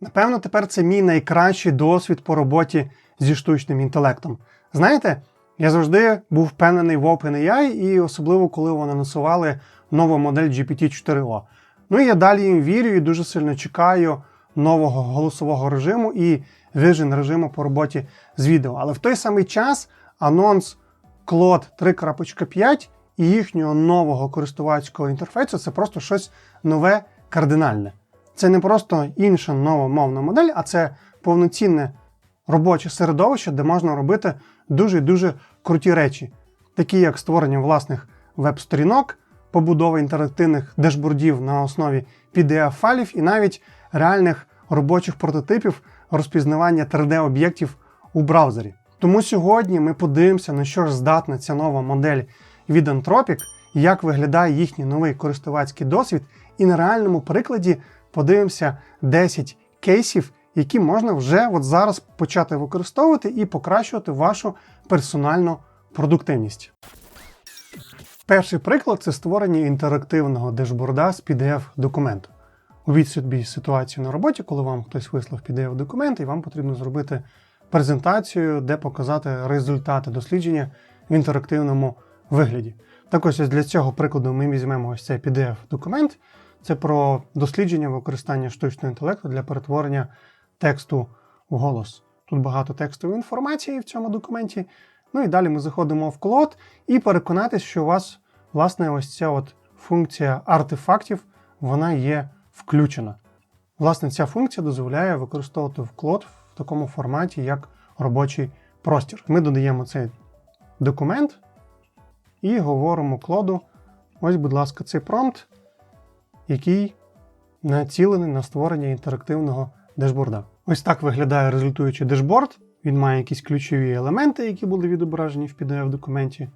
Напевно, тепер це мій найкращий досвід по роботі зі штучним інтелектом. Знаєте, я завжди був впевнений в OpenAI, і особливо коли вони анонсували нову модель GPT-4o. Ну і я далі їм вірю і дуже сильно чекаю нового голосового режиму і Vision режиму по роботі з відео. Але в той самий час анонс Claude 3.5 і їхнього нового користувацького інтерфейсу це просто щось нове кардинальне. Це не просто інша нова мовна модель, а це повноцінне робоче середовище, де можна робити дуже дуже круті речі, такі як створення власних веб-сторінок, побудова інтерактивних дешбордів на основі PDF-файлів і навіть реальних робочих прототипів розпізнавання 3D-об'єктів у браузері. Тому сьогодні ми подивимося, на що ж здатна ця нова модель від Anthropic, як виглядає їхній новий користувацький досвід, і на реальному прикладі подивимося 10 кейсів, які можна вже от зараз почати використовувати і покращувати вашу персональну продуктивність. Перший приклад це створення інтерактивного дешборда з PDF-документу. Увіть собі ситуацію на роботі, коли вам хтось вислав PDF-документ, і вам потрібно зробити презентацію, де показати результати дослідження в інтерактивному вигляді. Так ось для цього прикладу ми візьмемо ось цей PDF-документ. Це про дослідження використання штучного інтелекту для перетворення тексту в голос. Тут багато текстової інформації в цьому документі. Ну і далі ми заходимо в клод і переконатись, що у вас, власне, ось ця от функція артефактів вона є включена. Власне, ця функція дозволяє використовувати вклад в такому форматі, як робочий простір. Ми додаємо цей документ і говоримо клоду: ось, будь ласка, цей промпт, який націлений на створення інтерактивного дешборда. Ось так виглядає результуючий дешборд. Він має якісь ключові елементи, які були відображені в PDF-документі.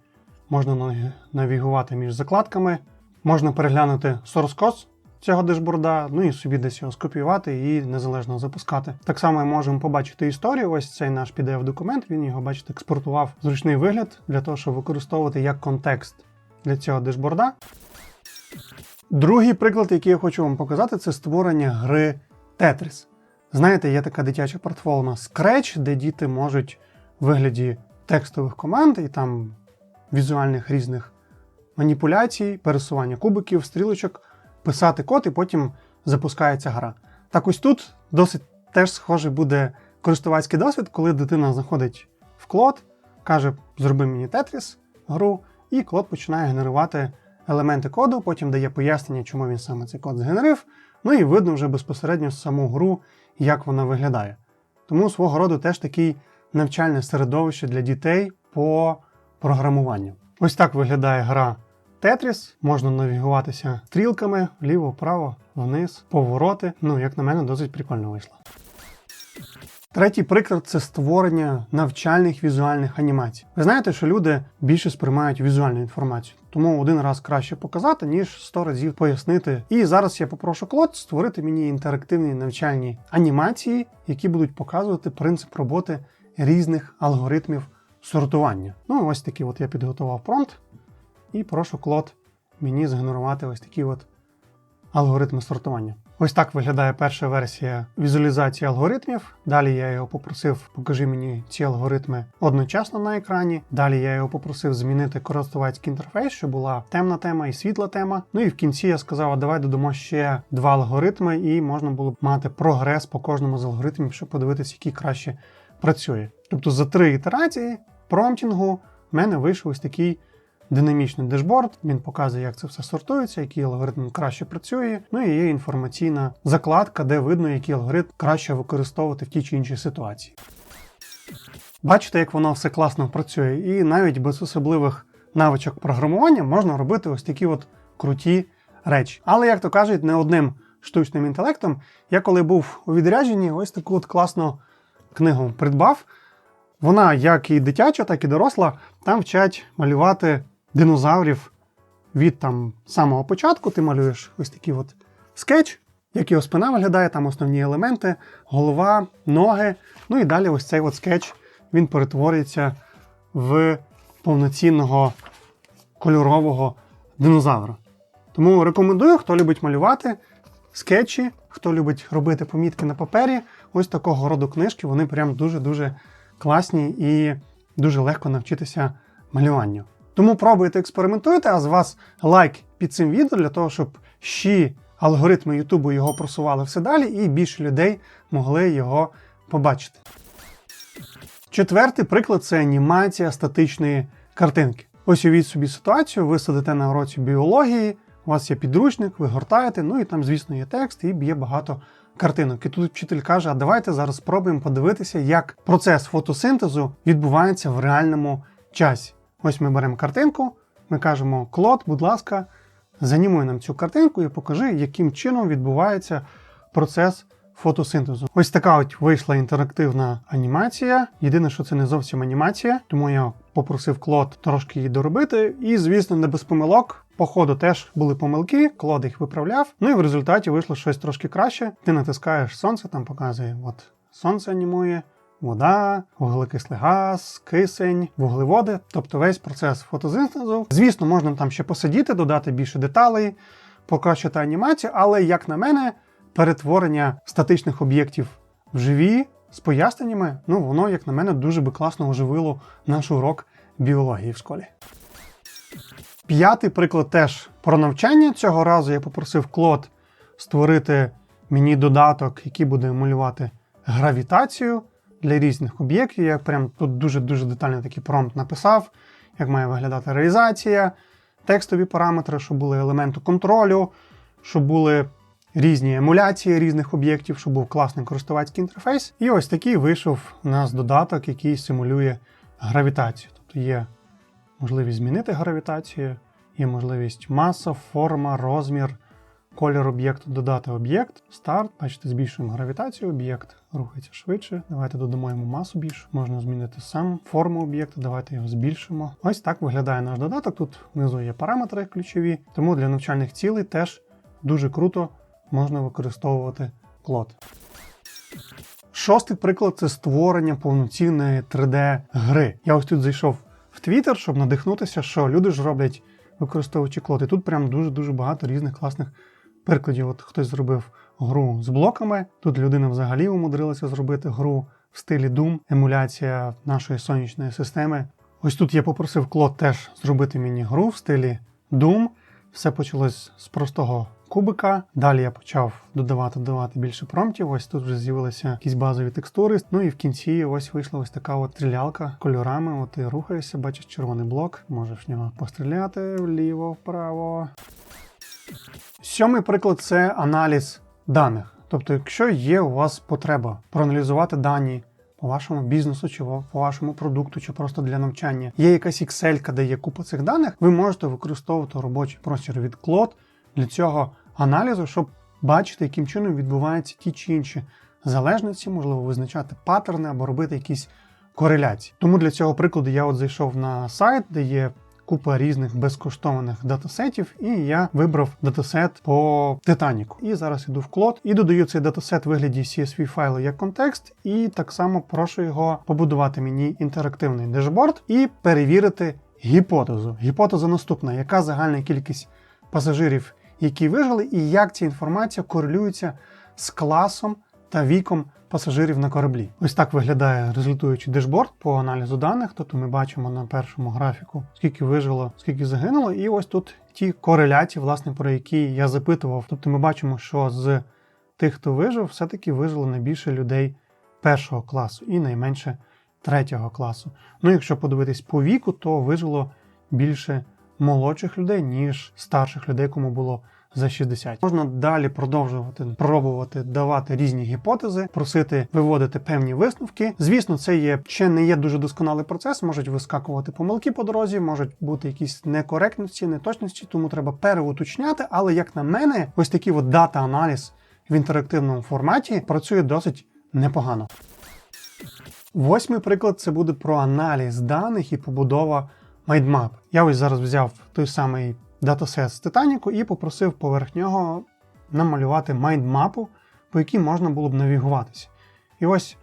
Можна навігувати між закладками, можна переглянути source code цього дешборда, ну і собі десь його скопіювати і незалежно запускати. Так само ми можемо побачити історію. Ось цей наш PDF-документ. Він його, бачите, експортував в зручний вигляд для того, щоб використовувати як контекст для цього дешборда. Другий приклад, який я хочу вам показати, це створення гри Tetris. Знаєте, є така дитяча платформа Scratch, де діти можуть в вигляді текстових команд і там візуальних різних маніпуляцій, пересування кубиків, стрілочок, писати код, і потім запускається гра. Так ось тут досить теж схожий буде користувацький досвід, коли дитина заходить в клод, каже: Зроби мені Tetris гру, і клод починає генерувати елементи коду, потім дає пояснення, чому він саме цей код згенерив. Ну і видно вже безпосередньо саму гру, як вона виглядає. Тому свого роду теж такий навчальне середовище для дітей по програмуванню. Ось так виглядає гра Tetris. Можна навігуватися стрілками вліво, вправо, вниз, повороти. Ну, як на мене, досить прикольно вийшло. Третій приклад це створення навчальних візуальних анімацій. Ви знаєте, що люди більше сприймають візуальну інформацію, тому один раз краще показати, ніж 100 разів пояснити. І зараз я попрошу Клод створити мені інтерактивні навчальні анімації, які будуть показувати принцип роботи різних алгоритмів сортування. Ну, ось такий от я підготував промпт, і прошу Клод мені згенерувати ось такі от алгоритми сортування. Ось так виглядає перша версія візуалізації алгоритмів. Далі я його попросив, покажи мені ці алгоритми одночасно на екрані. Далі я його попросив змінити користувацький інтерфейс, щоб була темна тема і світла тема. Ну і в кінці я сказав, а давай додамо ще два алгоритми, і можна було б мати прогрес по кожному з алгоритмів, щоб подивитися, який краще працює. Тобто за три ітерації промптінгу в мене вийшов ось такий динамічний дешборд. Він показує, як це все сортується, який алгоритм краще працює. Ну і є інформаційна закладка, де видно, який алгоритм краще використовувати в тій чи іншій ситуації. Бачите, як воно все класно працює, і навіть без особливих навичок програмування можна робити ось такі от круті речі. Але, як то кажуть, не одним штучним інтелектом. Я коли був у відрядженні, ось таку от класну книгу придбав. Вона, як і дитяча, так і доросла, там вчать малювати динозаврів від там самого початку. Ти малюєш ось такий от скетч, як його спина виглядає, там основні елементи, голова, ноги. Ну і далі ось цей от скетч він перетворюється в повноцінного кольорового динозавра. Тому рекомендую, хто любить малювати скетчі, хто любить робити помітки на папері, ось такого роду книжки, вони прям дуже-дуже класні і дуже легко навчитися малюванню. Тому пробуйте, експериментуйте, а з вас лайк під цим відео для того, щоб ще алгоритми Ютубу його просували все далі, і більше людей могли його побачити. Четвертий приклад це анімація статичної картинки. Ось уявіть собі ситуацію, ви сидите на уроці біології, у вас є підручник, ви гортаєте, ну і там, звісно, є текст, і є багато картинок. І тут вчитель каже: а давайте зараз спробуємо подивитися, як процес фотосинтезу відбувається в реальному часі. Ось ми беремо картинку, ми кажемо: Клод, будь ласка, занімуй нам цю картинку і покажи, яким чином відбувається процес фотосинтезу. Ось така от вийшла інтерактивна анімація. Єдине, що це не зовсім анімація, тому я попросив Клод трошки її доробити. І, звісно, не без помилок. По ходу теж були помилки, Клод їх виправляв. Ну і в результаті вийшло щось трошки краще. Ти натискаєш сонце, там показує, от сонце анімує. Вода, вуглекислий газ, кисень, вуглеводи, тобто весь процес фотосинтезу. Звісно, можна там ще посидіти, додати більше деталей, покращити анімацію, але, як на мене, перетворення статичних об'єктів в живі з поясненнями, ну воно, як на мене, дуже би класно оживило наш урок біології в школі. П'ятий приклад теж про навчання. Цього разу я попросив Клод створити мені додаток, який буде емулювати гравітацію для різних об'єктів. Я прям тут дуже-дуже детально такий промпт написав, як має виглядати реалізація, текстові параметри, щоб були елементи контролю, щоб були різні емуляції різних об'єктів, щоб був класний користувацький інтерфейс. І ось такий вийшов у нас додаток, який симулює гравітацію. Тобто є можливість змінити гравітацію, є можливість маса, форма, розмір, колір об'єкту, додати об'єкт, старт. Бачите, збільшуємо гравітацію, об'єкт рухається швидше. Давайте додамо йому масу більше. Можна змінити сам форму об'єкта, давайте його збільшимо. Ось так виглядає наш додаток. Тут внизу є параметри ключові, тому для навчальних цілей теж дуже круто можна використовувати клод. Шостий приклад це створення повноцінної 3D-гри. Я ось тут зайшов в Twitter, щоб надихнутися, що люди ж роблять, використовуючи клод. І тут прям дуже-дуже багато різних класних прикладів. От хтось зробив гру з блоками. Тут людина взагалі умудрилася зробити гру в стилі Doom, емуляція нашої сонячної системи. Ось тут я попросив Клод теж зробити мені гру в стилі Doom. Все почалось з простого кубика. Далі я почав додавати додавати більше промптів. Ось тут вже з'явилися якісь базові текстури. Ну і в кінці ось вийшла ось така от стрілялка кольорами. От ти рухаєшся, бачиш червоний блок. Можеш в нього постріляти вліво, вправо. Сьомий приклад це аналіз даних. Тобто, якщо є у вас потреба проаналізувати дані по вашому бізнесу, чи по вашому продукту, чи просто для навчання, є якась Excel, де є купа цих даних, ви можете використовувати робочий простір від Cloud для цього аналізу, щоб бачити, яким чином відбуваються ті чи інші залежності, можливо, визначати паттерни або робити якісь кореляції. Тому для цього прикладу я от зайшов на сайт, де є купа різних безкоштовних датасетів, і я вибрав датасет по Титаніку. І зараз іду в клод і додаю цей датасет в вигляді CSV файлу як контекст, і так само прошу його побудувати мені інтерактивний дешборд і перевірити гіпотезу. Гіпотеза наступна: яка загальна кількість пасажирів, які вижили, і як ця інформація корелюється з класом та віком пасажирів на кораблі. Ось так виглядає результуючий дешборд по аналізу даних. Тобто ми бачимо на першому графіку, скільки вижило, скільки загинуло, і ось тут ті кореляції, власне, про які я запитував. Тобто ми бачимо, що з тих, хто вижив, все-таки вижило найбільше людей першого класу і найменше третього класу. Ну, якщо подивитись по віку, то вижило більше молодших людей, ніж старших людей, кому було за 60. Можна далі продовжувати пробувати давати різні гіпотези, просити виводити певні висновки. Звісно, це є ще не є дуже досконалий процес. Можуть вискакувати помилки по дорозі, можуть бути якісь некоректності, неточності, тому треба переуточняти. Але як на мене, ось такий от дата-аналіз в інтерактивному форматі працює досить непогано. Восьмий приклад це буде про аналіз даних і побудова майдмап. Я ось зараз взяв той самий датасет з Титаніку і попросив поверх нього намалювати майндмапу, по якій можна було б навігуватися. І ось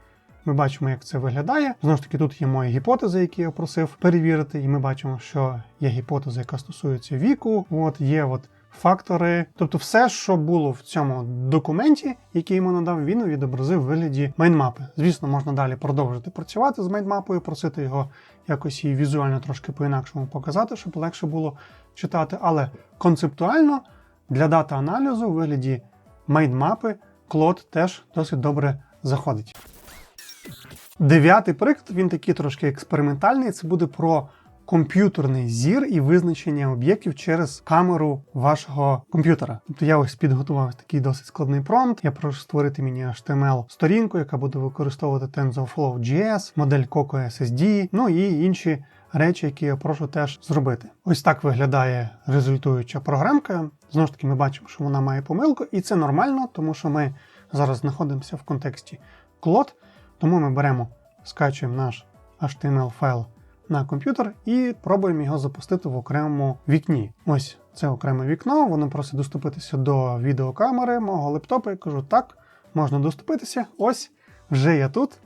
ми бачимо, як це виглядає. Знову ж таки, тут є мої гіпотези, які я просив перевірити, і ми бачимо, що є гіпотеза, яка стосується віку. От Є от фактори, тобто все, що було в цьому документі, який йому надав, він відобразив в вигляді майнмапи. Звісно, можна далі продовжити працювати з майнмапою, просити його якось її візуально трошки по-інакшому показати, щоб легше було читати. Але концептуально для дата аналізу у вигляді майнмапи Клод теж досить добре заходить. Дев'ятий приклад, він такий трошки експериментальний. Це буде про комп'ютерний зір і визначення об'єктів через камеру вашого комп'ютера. Тобто я ось підготував такий досить складний промпт. Я прошу створити мені HTML сторінку, яка буде використовувати TensorFlow.js, модель Coco SSD, ну і інші речі, які я прошу теж зробити. Ось так виглядає результуюча програмка. Знову ж таки, ми бачимо, що вона має помилку, і це нормально, тому що ми зараз знаходимося в контексті Cloud, тому ми беремо, скачуємо наш HTML файл на комп'ютер і пробуємо його запустити в окремому вікні. Ось це окреме вікно, воно просить доступитися до відеокамери мого лептопа. Я кажу, так, можна доступитися. Ось, вже я тут.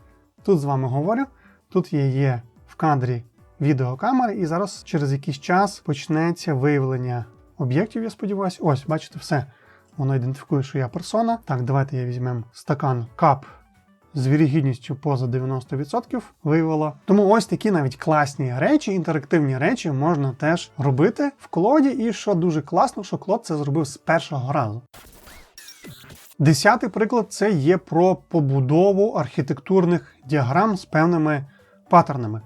Тут з вами говорю. Тут є, є в кадрі відеокамери, і зараз через якийсь час почнеться виявлення об'єктів, я сподіваюся. Ось, бачите, все. Воно ідентифікує, що я персона. Так, давайте я візьмемо стакан кап з вірогідністю поза 90% виявило. Тому ось такі навіть класні речі, інтерактивні речі можна теж робити в колоді. І що дуже класно, що клод це зробив з першого разу. Десятий приклад це є про побудову архітектурних діаграм з певними паттернами.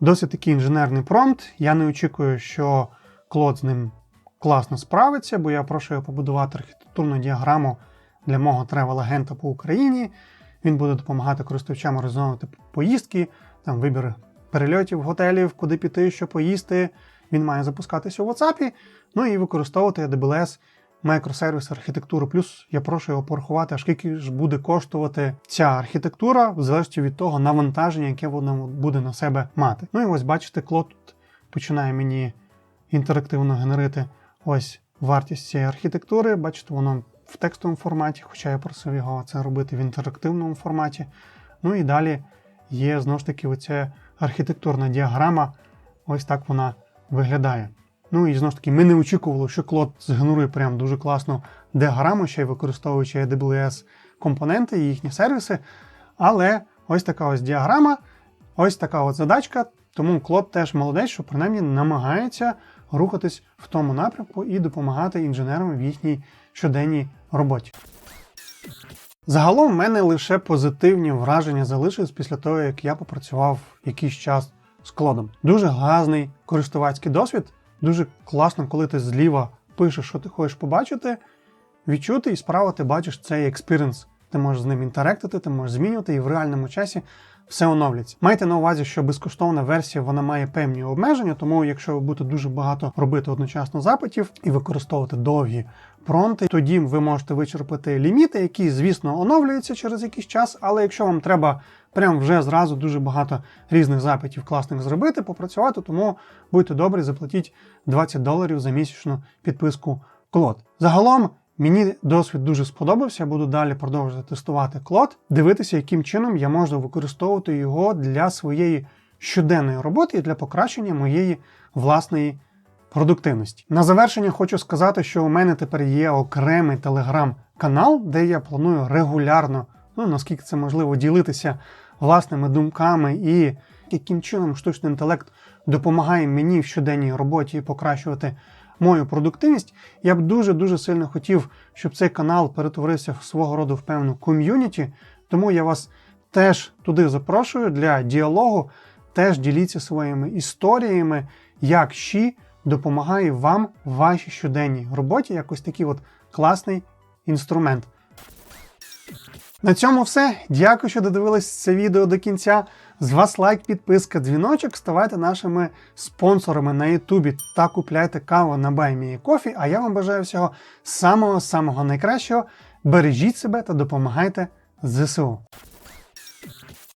Досить такий інженерний промпт. Я не очікую, що клод з ним класно справиться, бо я прошу його побудувати архітектурну діаграму для мого тревел-агента по Україні. Він буде допомагати користувачам організовувати поїздки, там вибір перельотів, готелів, куди піти, що поїсти. Він має запускатися у WhatsApp, ну і використовувати AWS мікросервіс архітектуру. Плюс я прошу його порахувати, а скільки ж буде коштувати ця архітектура, в залежності від того навантаження, яке вона буде на себе мати. Ну і ось бачите, Клод починає мені інтерактивно генерити ось вартість цієї архітектури. Бачите, воно в текстовому форматі, хоча я просив його це робити в інтерактивному форматі. Ну і далі є знову ж таки оця архітектурна діаграма. Ось так вона виглядає. Ну і знову ж таки, ми не очікували, що Клод згенерує прям дуже класну діаграму, ще й використовуючи AWS компоненти і їхні сервіси. Але ось така ось діаграма, ось така от задачка. Тому Клод теж молодець, що принаймні намагається рухатись в тому напрямку і допомагати інженерам в їхній щоденній роботі. Загалом в мене лише позитивні враження залишились після того, як я попрацював якийсь час з клодом. Дуже газний користувацький досвід, дуже класно, коли ти зліва пишеш, що ти хочеш побачити, відчути і справа ти бачиш цей експіренс. Ти можеш з ним інтерактити, ти можеш змінювати і в реальному часі все оновлюється. Майте на увазі, що безкоштовна версія вона має певні обмеження, тому якщо ви будете дуже багато робити одночасно запитів і використовувати довгі промпти, тоді ви можете вичерпати ліміти, які, звісно, оновлюються через якийсь час. Але якщо вам треба прям вже зразу дуже багато різних запитів класних зробити, попрацювати, тому будьте добрі, заплатіть 20 доларів за місячну підписку Клод. Загалом. Мені досвід дуже сподобався, буду далі продовжувати тестувати клод, дивитися, яким чином я можу використовувати його для своєї щоденної роботи і для покращення моєї власної продуктивності. На завершення хочу сказати, що у мене тепер є окремий телеграм-канал, де я планую регулярно, ну наскільки це можливо, ділитися власними думками і яким чином штучний інтелект допомагає мені в щоденній роботі покращувати мою продуктивність, я б дуже-дуже сильно хотів, щоб цей канал перетворився в свого роду в певну ком'юніті. Тому я вас теж туди запрошую для діалогу. Теж діліться своїми історіями, як щі допомагає вам в вашій щоденній роботі. Якось такий от класний інструмент. На цьому все. Дякую, що додивились це відео до кінця. З вас лайк, підписка, дзвіночок. Ставайте нашими спонсорами на Ютубі та купляйте каву на BuyMeCoffee. А я вам бажаю всього самого-самого найкращого. Бережіть себе та допомагайте ЗСУ.